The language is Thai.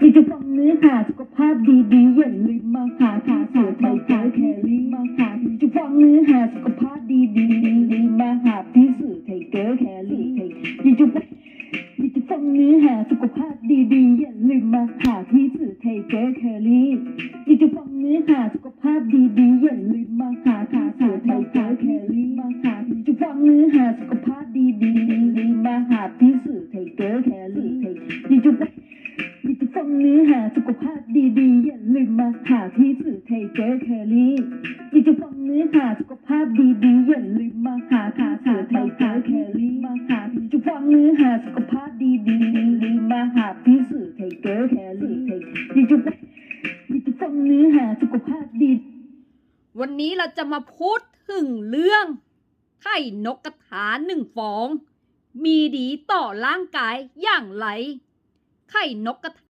อยากจะฟังเนื้อหาสุขภาพดีๆอย่าลืมมาหาหาเสือไทยเจอแครี่มาหาอยากจะฟังเนื้อหาสุขภาพดีๆดีๆมาหาพี่สื่อไทยเจอแครี่ไทยอยากจะฟังอยากจะฟังเนื้อหาสุขภาพดีๆอย่าลืมมาหาพี่สื่อไทยเจอแครี่อยากจะฟังเนื้อหาสุขภาพดีๆอย่าลืมมาหาหาเสือไทยเจอแครี่มาหาอยากจะฟังเนื้อหาสุขภาพดีๆดีมาหาพี่สื่อไทยเจอแครี่ไทยอยากจะฟังอ ยากจะฟังเนื้อหาสุขภาพดีๆ อย่าลืมมาหาพี่สื่อไทยเจอแครี่อยากจะฟังเนื้อหาสุขภาพดีๆ อย่าลืมมาหาหาสื่อไทยเจอแครี่มาหาอยากจะฟังเนื้อหาสุขภาพดีๆมาหาพี่สื่อไทยเจอแครี่อยากจะฟังอยากจะฟังเนื้อหาสุขภาพดี วันนี้เราจะมาพูดถึงเรื่อง ไข่นกกระทาหนึ่งฟอง มีดีต่อร่างกายอย่างไรไข่นกกระท